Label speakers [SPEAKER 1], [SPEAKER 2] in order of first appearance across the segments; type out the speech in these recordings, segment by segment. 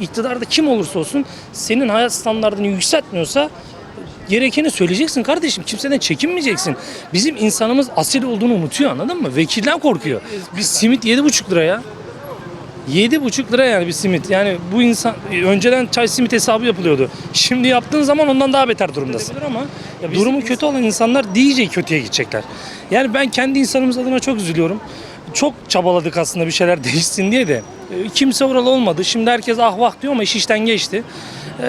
[SPEAKER 1] iktidarda kim olursa olsun senin hayat standartını yükseltmiyorsa gerekeni söyleyeceksin kardeşim. Kimseden çekinmeyeceksin. Bizim insanımız asil olduğunu unutuyor anladın mı? Vekilden korkuyor. Biz simit 7,5 lira ya. 7,5 lira yani bir simit. Yani bu insan önceden çay simit hesabı yapılıyordu. Şimdi yaptığın zaman ondan daha beter durumdasın. Ama durumu kötü olan insanlar iyice kötüye gidecekler. Yani ben kendi insanımız adına çok üzülüyorum. Çok çabaladık aslında bir şeyler değişsin diye de. E, Kimse oralı olmadı. Şimdi herkes ah vah diyor ama iş işten geçti. E,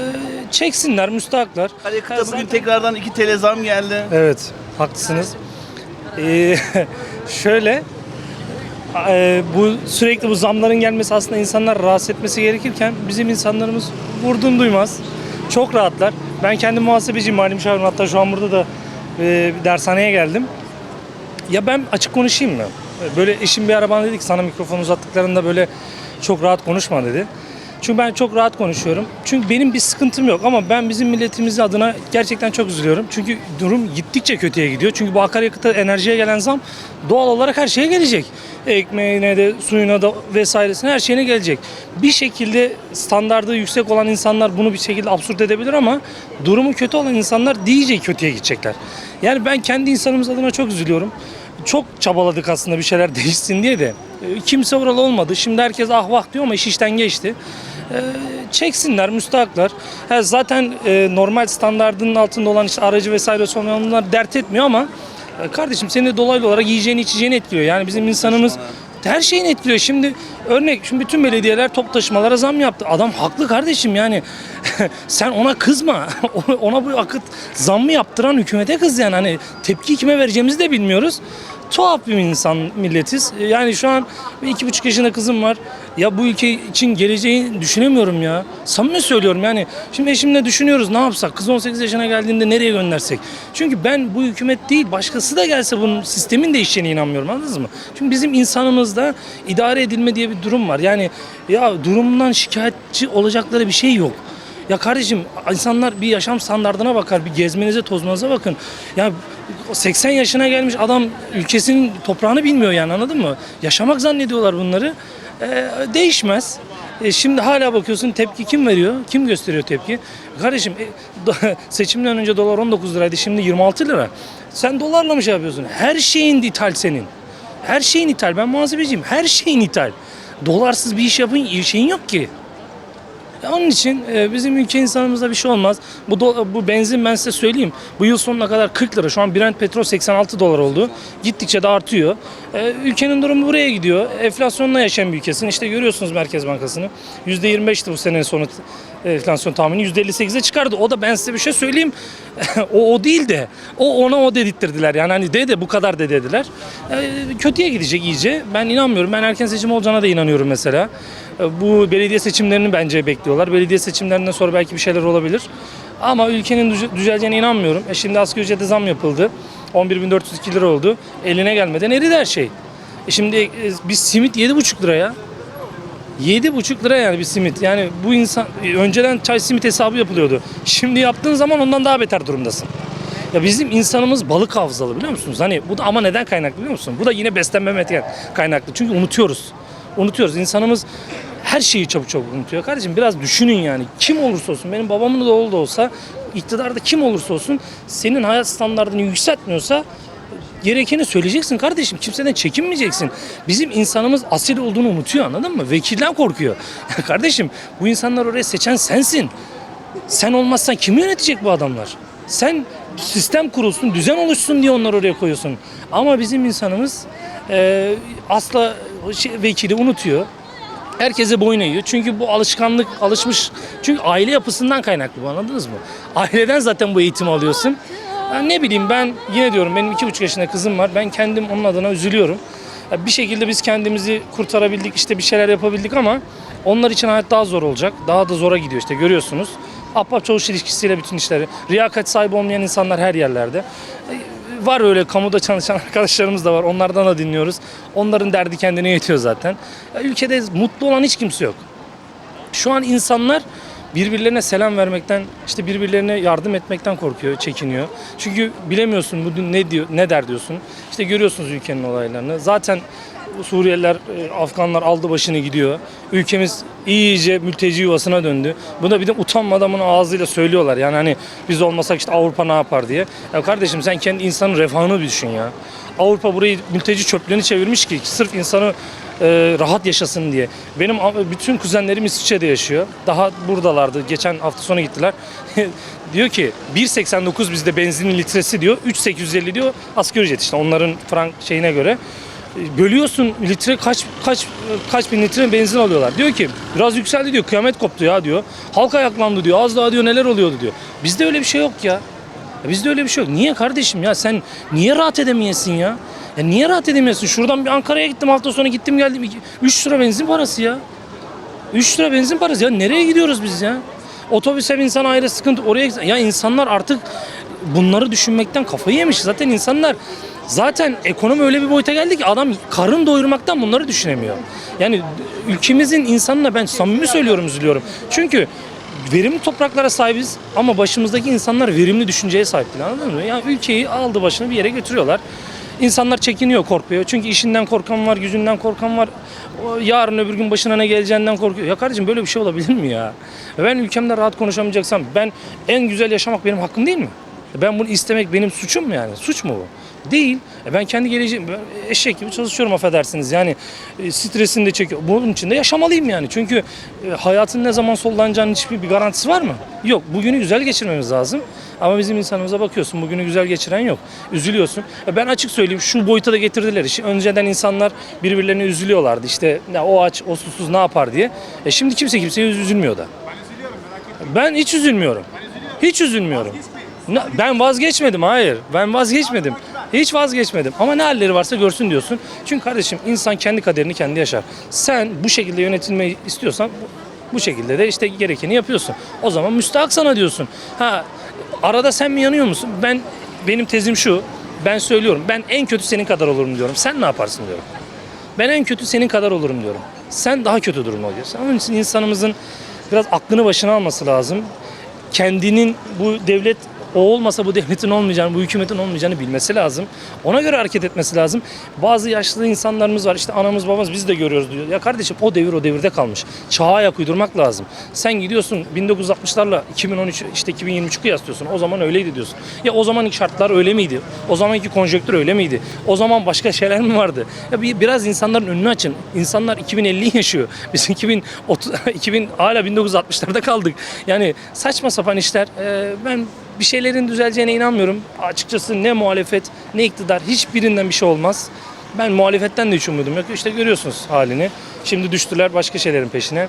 [SPEAKER 1] Çeksinler, müstahaklar.
[SPEAKER 2] Akaryakıta bugün tekrardan 2 TL zam geldi.
[SPEAKER 1] Evet, haklısınız. Ee, şöyle, e, bu sürekli bu zamların gelmesi aslında insanlar rahatsız etmesi gerekirken bizim insanlarımız vurduğunu duymaz. Çok rahatlar. Ben kendim muhasebeciyim, mali müşavirim. Hatta şu an burada da e, dershaneye geldim. Ya ben açık konuşayım mı? Böyle eşim bir ara bana dedi ki sana mikrofon uzattıklarında böyle çok rahat konuşma dedi. Çünkü ben çok rahat konuşuyorum. Çünkü benim bir sıkıntım yok ama ben bizim milletimiz adına gerçekten çok üzülüyorum. Çünkü durum gittikçe kötüye gidiyor. Çünkü bu akaryakıta enerjiye gelen zam doğal olarak her şeye gelecek. Ekmeğine de suyuna da vesairesine her şeyine gelecek. Bir şekilde standardı yüksek olan insanlar bunu bir şekilde absürt edebilir ama durumu kötü olan insanlar iyice kötüye gidecekler. Yani ben kendi insanımız adına çok üzülüyorum çok çabaladık aslında bir şeyler değişsin diye de kimse oralı olmadı. Şimdi herkes ah vah diyor ama iş işten geçti. E, Çeksinler, müstahaklar. Ha, zaten e, normal standardının altında olan işte aracı vesaire sonra onlar dert etmiyor ama e, kardeşim seni de dolaylı olarak yiyeceğini içeceğini etkiliyor. Yani bizim insanımız her şeyini etkiliyor. Şimdi örnek şimdi bütün belediyeler top taşımalara zam yaptı. Adam haklı kardeşim yani. Sen ona kızma. ona bu akıt zam mı yaptıran hükümete kız yani. Hani tepki kime vereceğimizi de bilmiyoruz. Tuhaf bir insan milletiz. Yani şu an iki buçuk yaşında kızım var. Ya bu ülke için geleceği düşünemiyorum ya. Samimi söylüyorum yani. Şimdi eşimle düşünüyoruz ne yapsak? Kız 18 yaşına geldiğinde nereye göndersek? Çünkü ben bu hükümet değil başkası da gelse bunun sistemin değişeceğine inanmıyorum anladınız mı? Çünkü bizim insanımızda idare edilme diye bir durum var. Yani ya durumdan şikayetçi olacakları bir şey yok. Ya kardeşim insanlar bir yaşam standartına bakar, bir gezmenize tozmanıza bakın. Ya 80 yaşına gelmiş adam ülkesinin toprağını bilmiyor yani anladın mı? Yaşamak zannediyorlar bunları. Ee, değişmez. E, şimdi hala bakıyorsun tepki kim veriyor? Kim gösteriyor tepki? Kardeşim e, seçimden önce dolar 19 liraydı şimdi 26 lira. Sen dolarla mı şey yapıyorsun? Her şeyin ithal senin. Her şeyin ithal. Ben muhasebeciyim. Her şeyin ithal. Dolarsız bir iş yapın şeyin yok ki. Onun için e, bizim ülke insanımızda bir şey olmaz. Bu do- bu benzin ben size söyleyeyim. Bu yıl sonuna kadar 40 lira. Şu an Brent petrol 86 dolar oldu. Gittikçe de artıyor. E, ülkenin durumu buraya gidiyor. Enflasyonla yaşayan bir ülkesin. İşte görüyorsunuz Merkez Bankası'nı. %25'ti bu senenin sonu enflasyon tahmini %58'e çıkardı. O da ben size bir şey söyleyeyim. o o değil de o ona o dedirttirdiler. Yani hani de de bu kadar de dediler. E, kötüye gidecek iyice. Ben inanmıyorum. Ben erken seçim olacağına da inanıyorum mesela. E, Bu belediye seçimlerini bence bekliyorlar. Belediye seçimlerinden sonra belki bir şeyler olabilir. Ama ülkenin düze- düzeleceğine inanmıyorum. E şimdi asgari ücrete zam yapıldı. 11.402 lira oldu. Eline gelmeden eridi her şey. E şimdi e, bir simit 7,5 lira ya. 7,5 lira yani bir simit. Yani bu insan e, önceden çay simit hesabı yapılıyordu. Şimdi yaptığın zaman ondan daha beter durumdasın. Ya bizim insanımız balık hafızalı biliyor musunuz? Hani bu da ama neden kaynaklı biliyor musun? Bu da yine beslenmemekten kaynaklı. Çünkü unutuyoruz. Unutuyoruz. İnsanımız her şeyi çabuk çabuk unutuyor. Kardeşim biraz düşünün yani. Kim olursa olsun, benim babamın da oğlu da olsa, iktidarda kim olursa olsun senin hayat standartını yükseltmiyorsa gerekeni söyleyeceksin kardeşim. Kimseden çekinmeyeceksin. Bizim insanımız asil olduğunu unutuyor anladın mı? Vekilden korkuyor. Kardeşim bu insanlar oraya seçen sensin. Sen olmazsan kim yönetecek bu adamlar? Sen sistem kurulsun, düzen oluşsun diye onları oraya koyuyorsun. Ama bizim insanımız e, asla vekili unutuyor. Herkese boyun eğiyor. Çünkü bu alışkanlık alışmış. Çünkü aile yapısından kaynaklı bu anladınız mı? Aileden zaten bu eğitimi alıyorsun. Ya ne bileyim ben yine diyorum benim iki buçuk yaşında kızım var. Ben kendim onun adına üzülüyorum. Ya bir şekilde biz kendimizi kurtarabildik işte bir şeyler yapabildik ama onlar için hayat daha zor olacak. Daha da zora gidiyor işte görüyorsunuz. Ahbap çavuş ilişkisiyle bütün işleri. Riyakat sahibi olmayan insanlar her yerlerde. Var öyle kamuda çalışan arkadaşlarımız da var. Onlardan da dinliyoruz. Onların derdi kendine yetiyor zaten. Ya ülkede mutlu olan hiç kimse yok. Şu an insanlar birbirlerine selam vermekten, işte birbirlerine yardım etmekten korkuyor, çekiniyor. Çünkü bilemiyorsun bugün ne diyor, ne der diyorsun. İşte görüyorsunuz ülkenin olaylarını. Zaten Suriyeliler, e, Afganlar aldı başını gidiyor. Ülkemiz iyice mülteci yuvasına döndü. Bu da bir de utanmadan bunu ağzıyla söylüyorlar. Yani hani biz olmasak işte Avrupa ne yapar diye. Ya kardeşim sen kendi insanın refahını bir düşün ya. Avrupa burayı mülteci çöplüğünü çevirmiş ki sırf insanı e, rahat yaşasın diye. Benim bütün kuzenlerim İsviçre'de yaşıyor. Daha buradalardı. Geçen hafta sonu gittiler. diyor ki 1.89 bizde benzinin litresi diyor. 3.850 diyor asgari ücret işte onların frank şeyine göre. Bölüyorsun litre kaç kaç kaç bin litre benzin alıyorlar. Diyor ki biraz yükseldi diyor. Kıyamet koptu ya diyor. Halk ayaklandı diyor. Az daha diyor neler oluyordu diyor. Bizde öyle bir şey yok ya. Ya Bizde öyle bir şey yok. Niye kardeşim ya sen niye rahat edemeyesin ya? Ya niye rahat edemiyorsun? Şuradan bir Ankara'ya gittim hafta sonu gittim geldim. 3 lira benzin parası ya. 3 lira benzin parası ya. Nereye gidiyoruz biz ya? Otobüse binsen ayrı sıkıntı. Oraya ya insanlar artık bunları düşünmekten kafayı yemiş. Zaten insanlar zaten ekonomi öyle bir boyuta geldi ki adam karın doyurmaktan bunları düşünemiyor. Yani ülkemizin insanına ben samimi söylüyorum üzülüyorum. Çünkü verimli topraklara sahibiz ama başımızdaki insanlar verimli düşünceye sahip değil anladın mı? Yani ülkeyi aldı başını bir yere götürüyorlar. İnsanlar çekiniyor, korkuyor. Çünkü işinden korkan var, gücünden korkan var. O yarın öbür gün başına ne geleceğinden korkuyor. Ya kardeşim böyle bir şey olabilir mi ya? Ben ülkemde rahat konuşamayacaksam ben en güzel yaşamak benim hakkım değil mi? Ben bunu istemek benim suçum mu yani? Suç mu bu? Değil. E Ben kendi geleceğim, ben eşek gibi çalışıyorum affedersiniz. Yani e, stresini de çekiyor. Bunun için de yaşamalıyım yani. Çünkü e, hayatın ne zaman sollanacağının hiçbir bir garantisi var mı? Yok. Bugünü güzel geçirmemiz lazım. Ama bizim insanımıza bakıyorsun bugünü güzel geçiren yok. Üzülüyorsun. E Ben açık söyleyeyim şu boyuta da getirdiler işi. Önceden insanlar birbirlerine üzülüyorlardı. İşte ya o aç, o susuz ne yapar diye. E şimdi kimse kimseye üzülmüyor da. Ben hiç üzülmüyorum. Hiç üzülmüyorum. Ben vazgeçmedim hayır. Ben vazgeçmedim. Hiç vazgeçmedim. Ama ne halleri varsa görsün diyorsun. Çünkü kardeşim insan kendi kaderini kendi yaşar. Sen bu şekilde yönetilmeyi istiyorsan bu şekilde de işte gerekeni yapıyorsun. O zaman müstahak sana diyorsun. Ha arada sen mi yanıyor musun? Ben benim tezim şu. Ben söylüyorum. Ben en kötü senin kadar olurum diyorum. Sen ne yaparsın diyorum. Ben en kötü senin kadar olurum diyorum. Sen daha kötü durumda oluyorsun. Onun için insanımızın biraz aklını başına alması lazım. Kendinin bu devlet o olmasa bu devletin olmayacağını, bu hükümetin olmayacağını bilmesi lazım. Ona göre hareket etmesi lazım. Bazı yaşlı insanlarımız var. İşte anamız babamız biz de görüyoruz diyor. Ya kardeşim o devir o devirde kalmış. Çağa ayak uydurmak lazım. Sen gidiyorsun 1960'larla 2013 işte 2023'ü kıyaslıyorsun. O zaman öyleydi diyorsun. Ya o zamanki şartlar öyle miydi? O zamanki konjonktür öyle miydi? O zaman başka şeyler mi vardı? Ya bir, biraz insanların önünü açın. İnsanlar 2050 yaşıyor. Biz 2030 2000 hala 1960'larda kaldık. Yani saçma sapan işler. Ee, ben bir şeylerin düzeleceğine inanmıyorum. Açıkçası ne muhalefet ne iktidar hiçbirinden bir şey olmaz. Ben muhalefetten de hiç umudum yok. İşte görüyorsunuz halini. Şimdi düştüler başka şeylerin peşine.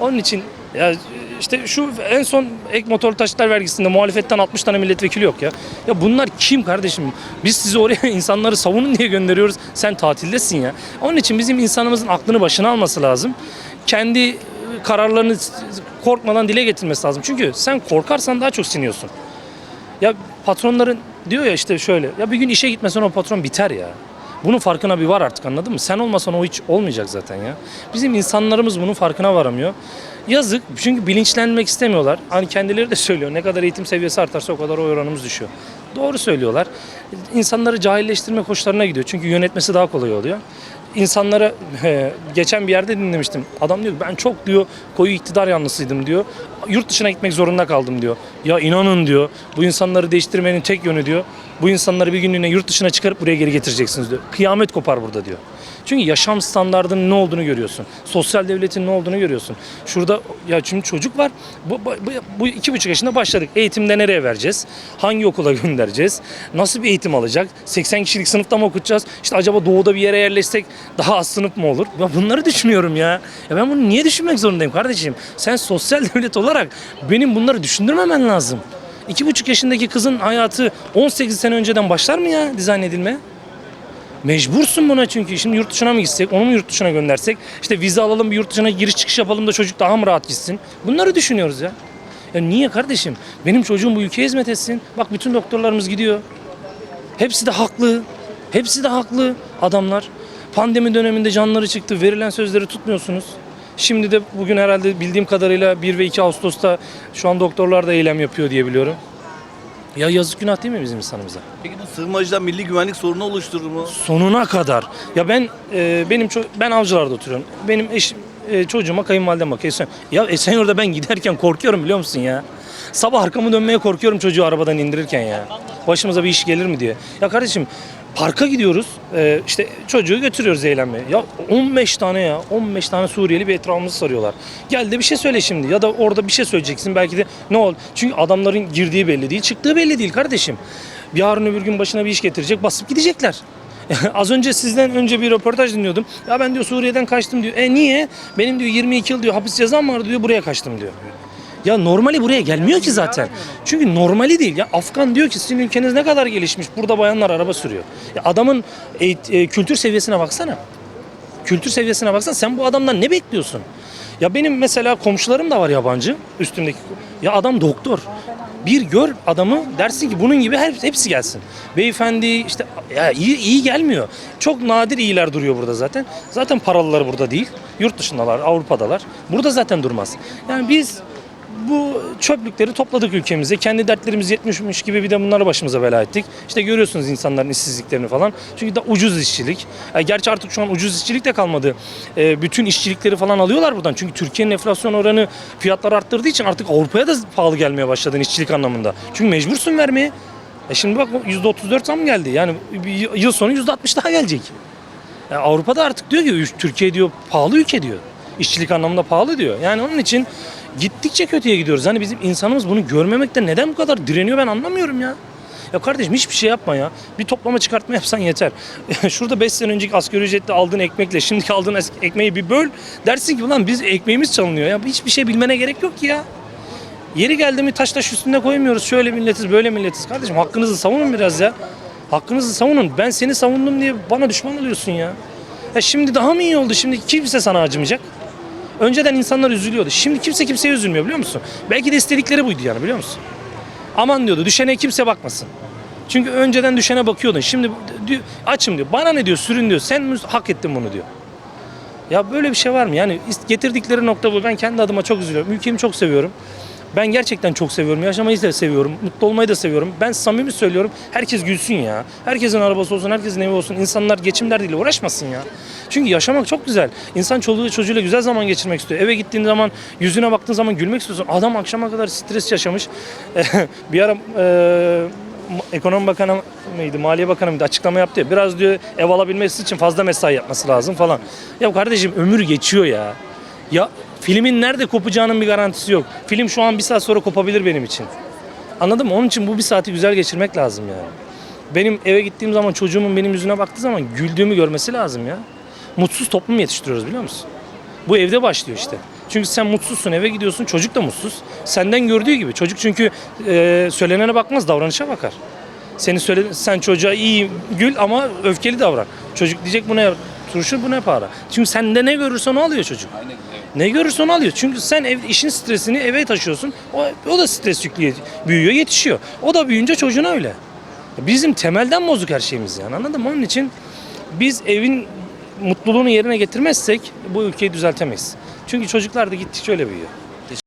[SPEAKER 1] Onun için ya işte şu en son ek motorlu taşıtlar vergisinde muhalefetten 60 tane milletvekili yok ya. Ya bunlar kim kardeşim? Biz sizi oraya insanları savunun diye gönderiyoruz. Sen tatildesin ya. Onun için bizim insanımızın aklını başına alması lazım. Kendi kararlarını korkmadan dile getirmesi lazım. Çünkü sen korkarsan daha çok siniyorsun. Ya patronların diyor ya işte şöyle. Ya bir gün işe gitmesen o patron biter ya. Bunun farkına bir var artık anladın mı? Sen olmasan o hiç olmayacak zaten ya. Bizim insanlarımız bunun farkına varamıyor. Yazık çünkü bilinçlenmek istemiyorlar. Hani kendileri de söylüyor ne kadar eğitim seviyesi artarsa o kadar oy oranımız düşüyor. Doğru söylüyorlar. İnsanları cahilleştirme koşullarına gidiyor. Çünkü yönetmesi daha kolay oluyor. İnsanlara geçen bir yerde dinlemiştim. Adam diyor ben çok diyor koyu iktidar yanlısıydım diyor. Yurt dışına gitmek zorunda kaldım diyor. Ya inanın diyor bu insanları değiştirmenin tek yönü diyor. Bu insanları bir günlüğüne yurt dışına çıkarıp buraya geri getireceksiniz diyor. Kıyamet kopar burada diyor. Çünkü yaşam standartının ne olduğunu görüyorsun. Sosyal devletin ne olduğunu görüyorsun. Şurada ya şimdi çocuk var. Bu, bu, bu iki buçuk yaşında başladık. Eğitimde nereye vereceğiz? Hangi okula göndereceğiz? Nasıl bir eğitim alacak? 80 kişilik sınıfta mı okutacağız? İşte acaba doğuda bir yere yerleşsek daha az sınıf mı olur? Ya bunları düşünüyorum ya. Ya ben bunu niye düşünmek zorundayım kardeşim? Sen sosyal devlet olarak benim bunları düşündürmemen lazım. İki buçuk yaşındaki kızın hayatı 18 sene önceden başlar mı ya dizayn edilmeye? Mecbursun buna çünkü. Şimdi yurt dışına mı gitsek, onu mu yurt dışına göndersek? İşte vize alalım, bir yurt dışına giriş çıkış yapalım da çocuk daha mı rahat gitsin? Bunları düşünüyoruz ya. Ya niye kardeşim? Benim çocuğum bu ülkeye hizmet etsin. Bak bütün doktorlarımız gidiyor. Hepsi de haklı. Hepsi de haklı adamlar. Pandemi döneminde canları çıktı. Verilen sözleri tutmuyorsunuz. Şimdi de bugün herhalde bildiğim kadarıyla 1 ve 2 Ağustos'ta şu an doktorlar da eylem yapıyor diye biliyorum. Ya yazık günah değil mi bizim insanımıza?
[SPEAKER 2] Peki bu sığınmacılar milli güvenlik sorunu oluşturur mu?
[SPEAKER 1] Sonuna kadar. Ya ben e, benim ço- ben avcılarda oturuyorum. Benim eşim e, çocuğuma kayınvalidem bakıyor. Esen, ya Esenyurt'ta ben giderken korkuyorum biliyor musun ya? Sabah arkamı dönmeye korkuyorum çocuğu arabadan indirirken ya. Başımıza bir iş gelir mi diye. Ya kardeşim parka gidiyoruz. e, işte çocuğu götürüyoruz eğlenmeye. Ya 15 tane ya 15 tane Suriyeli bir etrafımızı sarıyorlar. Gel de bir şey söyle şimdi ya da orada bir şey söyleyeceksin belki de ne oldu? Çünkü adamların girdiği belli değil, çıktığı belli değil kardeşim. Yarın öbür gün başına bir iş getirecek, basıp gidecekler. Az önce sizden önce bir röportaj dinliyordum. Ya ben diyor Suriye'den kaçtım diyor. E niye? Benim diyor 22 yıl diyor hapis cezam var diyor buraya kaçtım diyor. Ya normali buraya gelmiyor ki zaten. Çünkü normali değil. Ya Afgan diyor ki sizin ülkeniz ne kadar gelişmiş. Burada bayanlar araba sürüyor. Ya adamın eğit- e, kültür seviyesine baksana. Kültür seviyesine baksana sen bu adamdan ne bekliyorsun? Ya benim mesela komşularım da var yabancı üstümdeki. Ya adam doktor. Bir gör adamı dersin ki bunun gibi her, hepsi gelsin. Beyefendi işte ya iyi, iyi gelmiyor. Çok nadir iyiler duruyor burada zaten. Zaten paralılar burada değil. Yurt dışındalar, Avrupa'dalar. Burada zaten durmaz. Yani biz bu çöplükleri topladık ülkemize. Kendi dertlerimiz yetmişmiş gibi bir de bunları başımıza bela ettik. İşte görüyorsunuz insanların işsizliklerini falan. Çünkü da ucuz işçilik. E, gerçi artık şu an ucuz işçilik de kalmadı. E, bütün işçilikleri falan alıyorlar buradan. Çünkü Türkiye'nin enflasyon oranı fiyatları arttırdığı için artık Avrupa'ya da pahalı gelmeye başladı işçilik anlamında. Çünkü mecbursun vermeye. E şimdi bak %34 zam geldi. Yani bir yıl sonu %60 daha gelecek. Yani Avrupa'da artık diyor ki Türkiye diyor pahalı ülke diyor. İşçilik anlamında pahalı diyor. Yani onun için gittikçe kötüye gidiyoruz. Hani bizim insanımız bunu görmemekte neden bu kadar direniyor ben anlamıyorum ya. Ya kardeşim hiçbir şey yapma ya. Bir toplama çıkartma yapsan yeter. Şurada 5 sene önceki asgari ücretle aldığın ekmekle şimdiki aldığın ekmeği bir böl. Dersin ki ulan biz ekmeğimiz çalınıyor ya. Hiçbir şey bilmene gerek yok ki ya. Yeri geldi mi taş taş üstünde koymuyoruz. Şöyle milletiz böyle milletiz. Kardeşim hakkınızı savunun biraz ya. Hakkınızı savunun. Ben seni savundum diye bana düşman oluyorsun ya. Ya şimdi daha mı iyi oldu? Şimdi kimse sana acımayacak. Önceden insanlar üzülüyordu. Şimdi kimse kimseye üzülmüyor biliyor musun? Belki de istedikleri buydu yani biliyor musun? Aman diyordu düşene kimse bakmasın. Çünkü önceden düşene bakıyordun. Şimdi açım diyor. Bana ne diyor sürün diyor. Sen hak ettin bunu diyor. Ya böyle bir şey var mı? Yani getirdikleri nokta bu. Ben kendi adıma çok üzülüyorum. Ülkemi çok seviyorum. Ben gerçekten çok seviyorum. Yaşamayı da seviyorum. Mutlu olmayı da seviyorum. Ben samimi söylüyorum. Herkes gülsün ya. Herkesin arabası olsun, herkesin evi olsun. İnsanlar geçim derdiyle uğraşmasın ya. Çünkü yaşamak çok güzel. İnsan çoluğu çocuğuyla güzel zaman geçirmek istiyor. Eve gittiğin zaman, yüzüne baktığın zaman gülmek istiyorsun. Adam akşama kadar stres yaşamış. bir ara e, Ekonomi Bakanı mıydı, Maliye Bakanı mıydı açıklama yaptı ya. Biraz diyor ev alabilmesi için fazla mesai yapması lazım falan. Ya kardeşim ömür geçiyor ya. Ya filmin nerede kopacağının bir garantisi yok. Film şu an bir saat sonra kopabilir benim için. Anladın mı? Onun için bu bir saati güzel geçirmek lazım yani. Benim eve gittiğim zaman çocuğumun benim yüzüne baktığı zaman güldüğümü görmesi lazım ya. Mutsuz toplum yetiştiriyoruz biliyor musun? Bu evde başlıyor işte. Çünkü sen mutsuzsun eve gidiyorsun çocuk da mutsuz. Senden gördüğü gibi. Çocuk çünkü e, söylenene bakmaz davranışa bakar. Seni söyle sen çocuğa iyi gül ama öfkeli davran. Çocuk diyecek bu turşu bu ne para. Çünkü sende ne görürse onu alıyor çocuk. Ne görürse onu alıyor. Çünkü sen ev, işin stresini eve taşıyorsun. O, o da stres yüklüyor, büyüyor, yetişiyor. O da büyüyünce çocuğuna öyle. Bizim temelden bozuk her şeyimiz yani anladın mı? Onun için biz evin mutluluğunu yerine getirmezsek bu ülkeyi düzeltemeyiz. Çünkü çocuklar da gittikçe öyle büyüyor.